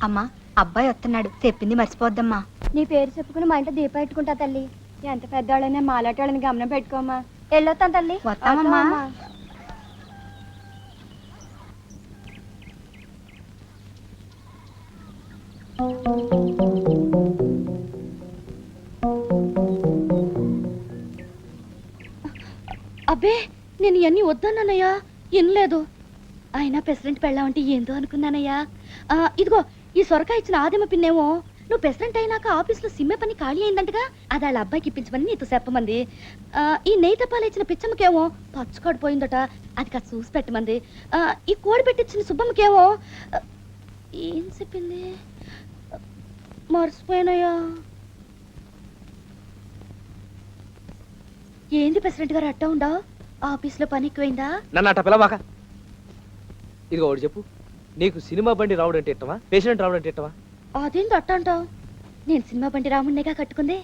అమ్మా అబ్బాయి వస్తున్నాడు. చెప్పింది మర్చిపోద్దమ్మా నీ పేరు చెప్పుకుని మా ఇంట్లో దీపం పెట్టుకుంటా తల్లి. ఎంత పెద్దవాళ్ళైనా మాలాంటి వాళ్ళని గమనం పెట్టుకోమా వెళ్ళొస్తాను తల్లి. వస్తామమ్మా. అబ్బే నేను ఇవన్నీ వద్దన్నానయ్యా. వినలేదు అయినా ప్రెసిడెంట్ పెళ్ళామంటే ఏందో అనుకున్నానయ్యా. ఆ, ఇదిగో ఈ సొరకాయ ఇచ్చిన ఆదిమ పిన్నేమో? నువ్వు ప్రెసిడెంట్ అయినాక ఆఫీస్లో సిమ్మె పని ఖాళీ అయిందంటగా? అది వాళ్ళ అబ్బాయికి ఇప్పించమని నీతో చెప్పమంది. ఆ, ఈ నెయ్యి తప్పాలు ఇచ్చిన పిచ్చమ్మకేమో? పచ్చుకోడి పోయిందట. అది కాదు చూసి పెట్టమంది. ఆ, ఈ కోడి పెట్టించిన సుబ్బమ్మకేమో? ఏం చెప్పింది? మర్చిపోయినాయా ఏంది ప్రెసిడెంట్ గారు అట్టా ఉండవు ఆఫీస్లో పని ఎక్కువైందా? నన్ను అట్ట పిలవాక ఇదిగో ఒకటి చెప్పు. నీకు సినిమా బండి రావడం అంటే పేషెంట్ రావడం అంటే ఇష్టమా? అదేంది అట్ట అంటావు? నేను సినిమా బండి రాముడినేగా కట్టుకుంది.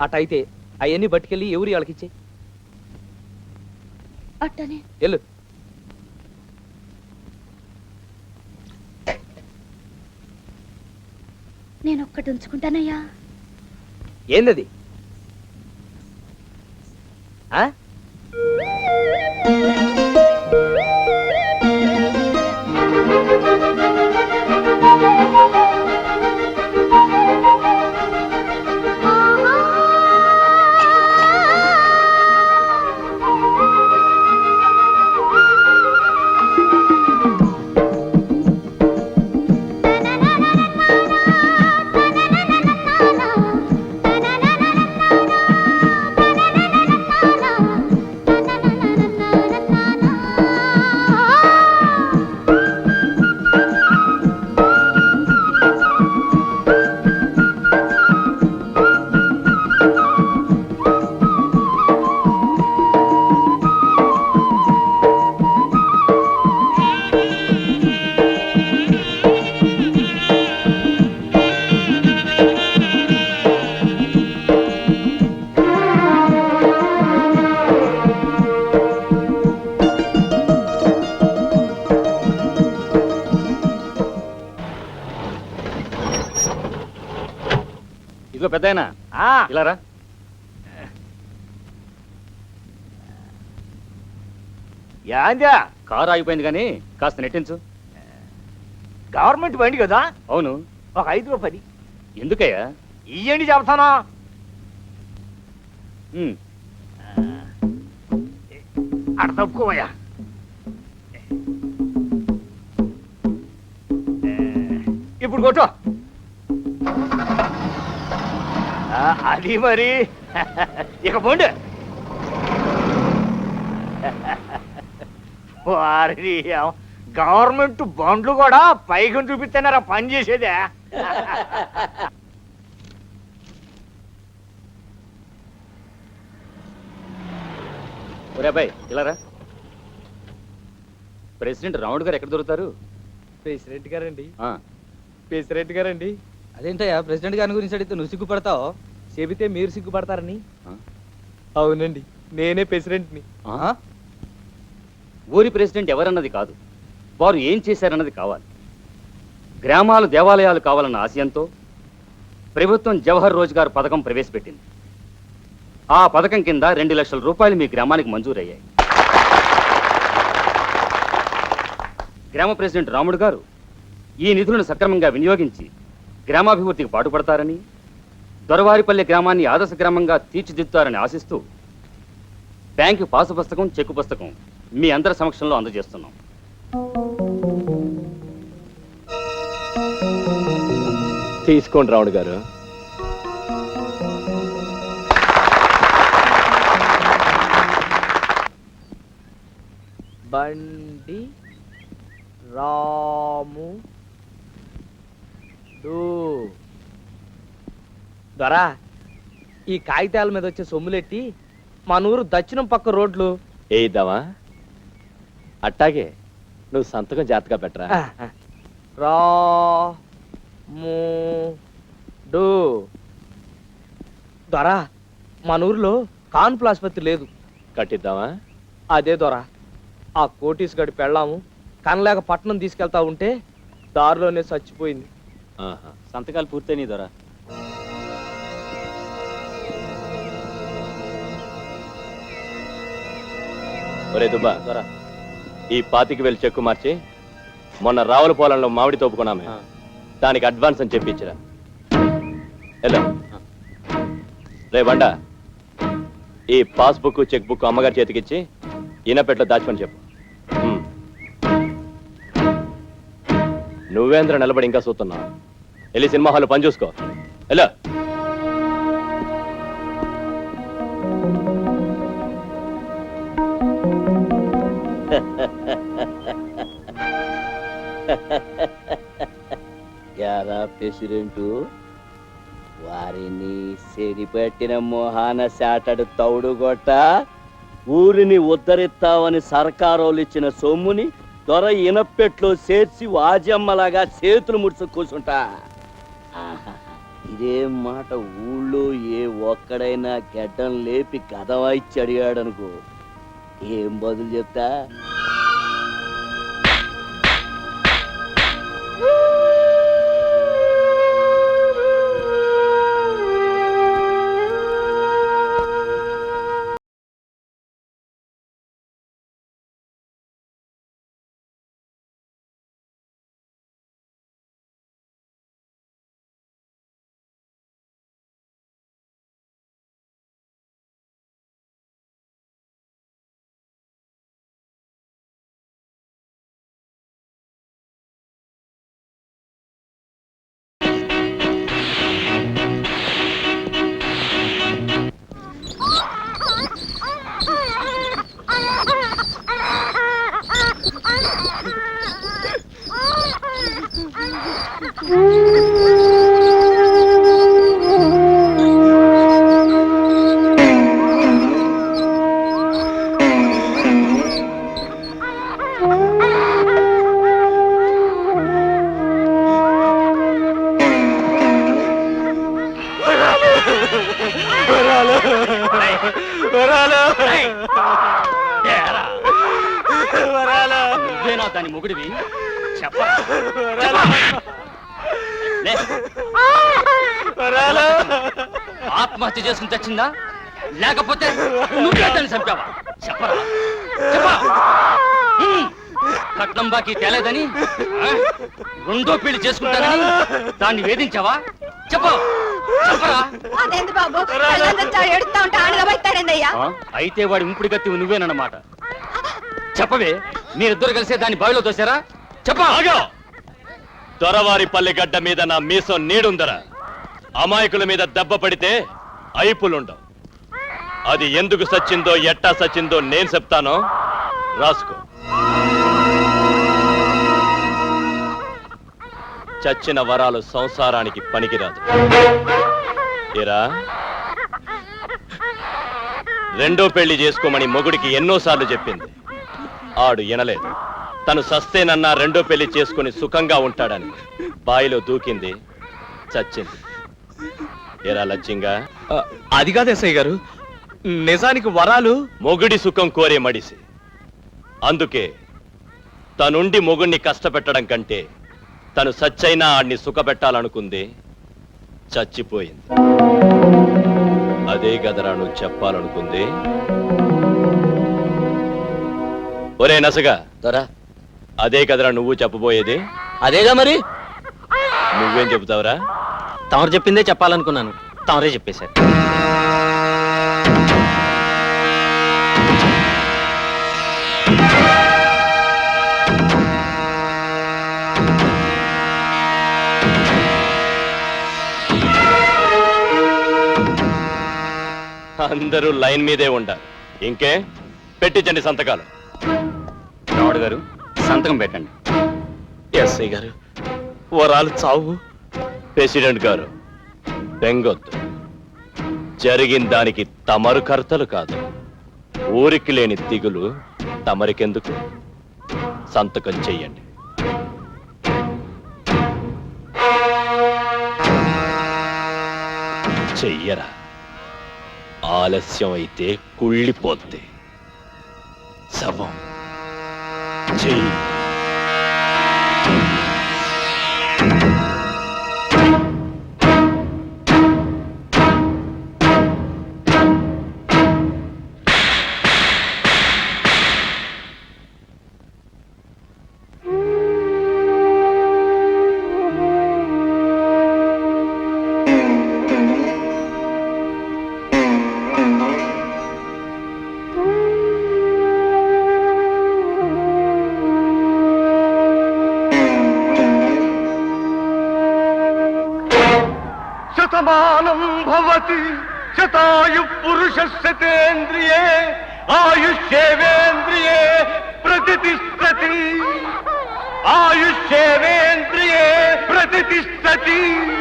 అట్ట అయితే అవన్నీ పట్టుకెళ్ళి ఎవరి వాళ్ళకి ఇచ్చే అట్టనే. ఎల్లు నేను ఒక్కటి ఉంచుకుంటానయ్యా. ఏందది? ఆ? పెద్దాయనా ఆ, ఇలా రా. యాందా కారు ఆగిపోయింది కానీ కాస్త నెట్టించు. గవర్నమెంట్ బండి కదా? అవును. ఒక ఐదు రూపాయలు ఎందుకయ్యా? ఇయ్యండి చెప్తానా. ఉమ్, అడ తప్పుకోవయ్యా ఇప్పుడు కొట్టు. అది మరి. ఇక పోండి. వారి గవర్నమెంట్ బాండ్లు కూడా పైకి చూపిస్తేనారా పని చేసేదే. ఒరే అబ్బాయి ఇలా రా ప్రెసిడెంట్ రాముడు గారు ఎక్కడ దొరుకుతారు? ప్రెసిడెంట్ గారండి. ఆ, ప్రెసిడెంట్ గారండి. అదేంటయ్యా? ప్రెసిడెంట్ గారి గురించి అడిగితే నువ్వు సిగ్గుపడతావు? చెబితే మీరు సిగ్గుపడతారని. అవునండి నేనే ప్రెసిడెంట్ని. ఆ? ఊరి ప్రెసిడెంట్ ఎవరన్నది కాదు. వారు ఏం చేశారన్నది కావాలి. గ్రామాలు దేవాలయాలు కావాలన్న ఆశయంతో ప్రభుత్వం జవహర్ రోజ్గార్ పథకం ప్రవేశపెట్టింది. ఆ పథకం కింద రెండు లక్షల రూపాయలు మీ గ్రామానికి మంజూరయ్యాయి. గ్రామ ప్రెసిడెంట్ రాముడు గారు ఈ నిధులను సక్రమంగా వినియోగించి గ్రామాభివృద్ధికి పాటుపడతారని దొరవారిపల్లి గ్రామాన్ని ఆదర్శ గ్రామంగా తీర్చిదిద్దుతారని ఆశిస్తూ బ్యాంకు పాసు పుస్తకం చెక్కు పుస్తకం మీ అందరి సమక్షంలో అందజేస్తున్నాం. తీసుకోండి రావుడు గారు. బండి రాము దొరా ఈ కాగితాల మీద వచ్చే సొమ్ములెట్టి మన ఊరు దక్షిణం పక్క రోడ్లు. ఏయిద్దామా? అట్టాగే నువ్వు సంతకం జాతగా పెట్టరా. రాము డు. దొరా మన ఊర్లో కాన్పుల ఆసుపత్రి లేదు. కట్టిద్దామా? అదే దొరా ఆ కోటీస్ గడి పెళ్ళాము కనలేక పట్నం తీసుకెళ్తా ఉంటే దారిలోనే చచ్చిపోయింది. సంతకాలు పూర్తయినాయి దొరా. ఒరే దుబ్బా దొరా. ఈ పాతికి వెళ్ళి చెక్కు మార్చి మొన్న రావుల పొలంలో మామిడి తోపుకున్నామే. దానికి అడ్వాన్స్ అని చెప్పించరా. ఎలా రే బండ ఈ పాస్బుక్ చెక్ బుక్ అమ్మగారి చేతికిచ్చి ఈనపెట్లో దాచుకొని చెప్పు. నువ్వేంద్ర నిలబడి ఇంకా చూస్తున్నావు? వెళ్ళి సినిమా హాల్ పని చూసుకో. ఎలా యారా వారిని సెరిపెట్టిన మొహాన శాటడు తౌడుగొట్ట. ఊరిని ఉద్ధరిస్తామని సర్కారోళ్ళు ఇచ్చిన సొమ్ముని దొర ఇనపెట్లో చేర్చి వాజమ్మలాగా చేతులు ముడుచు కూర్చుంటా. ఇదే మాట ఊళ్ళో ఏ ఒక్కడైనా గెడ్డం లేపి కథ వాయిచ్చి అడిగాడనుకో. ఏం బదులు చెప్తా? నువ్వేనా దాని మొగుడివి? చెప్పరా? ఆత్మహత్య చేసుకుని తెచ్చిందా లేకపోతే నువ్వే దాన్ని చంపావా? చెప్పరా. చెప్పా. కట్నం బాకీ తేలేదని? రెండో పెళ్ళి చేసుకుంటానని దాన్ని వేధించావా? చెప్పు. చెప్పరా. అదేంది బాబు? ఎడుతా ఉంటే ఆడగా? అయితే వాడి ఉంపుడి కత్తి నువ్వేనన్నమాట. చెప్పవే మీరిద్దరు కలిసే దాన్ని బావిలో తోసారా? చెప్పా. ఆగా. దొరవారి పల్లె గడ్డ మీద నా మీసం నీడుందరా. అమాయకుల మీద దెబ్బ పడితే అయిపులుండవు. అది ఎందుకు సచ్చిందో ఎట్టా సచ్చిందో నేను చెప్తాను రాసుకో. చచ్చిన వరాలు సంసారానికి పనికిరాదు. ఏరా? రెండో పెళ్ళి చేసుకోమని మొగుడికి ఎన్నోసార్లు చెప్పింది. ఆడు వినలేదు. తను సస్తేనన్నా రెండో పెళ్ళి చేసుకుని సుఖంగా ఉంటాడని బాయిలో దూకింది చచ్చింది. ఏరా లచ్చింగా అది కాదు ఎస్ఐ గారు. నిజానికి వరాలు మొగుడి సుఖం కోరే మడిసి. అందుకే తనుండి మొగుణ్ణి కష్టపెట్టడం కంటే తను సచ్చైనా ఆడిని సుఖపెట్టాలనుకుంది. చచ్చిపోయింది. అదే గదరా నువ్వు చెప్పాలనుకుంది. ఒరే నసగా. దొరా. అదే కదరా నువ్వు చెప్పబోయేది. అదేగా మరి? నువ్వేం చెబుతావురా? తమరు చెప్పిందే చెప్పాలనుకున్నాను. తమరే చెప్పేశారు. అందరూ లైన్ మీదే ఉండాలి. ఇంకే పెట్టించండి సంతకాలు. రావుడు గారు సంతకం పెట్టండి. ఎస్ఐ గారు వరాలు చావు. ప్రెసిడెంట్ గారు బెంగొద్దు జరిగిన దానికి తమరు కర్తలు కాదు. ఊరికి లేని దిగులు తమరికెందుకు? సంతకం చెయ్యండి. చెయ్యరా? ఆలస్యం అయితే కుళ్ళిపోద్ది. శవం చెయ్యి సమానం భవతి శతాయు పురుష శతేంద్రియే ఆయుష్యేవేంద్రియే ప్రతిష్టతి ఆయుష్యేవేంద్రియే ప్రతిష్టతి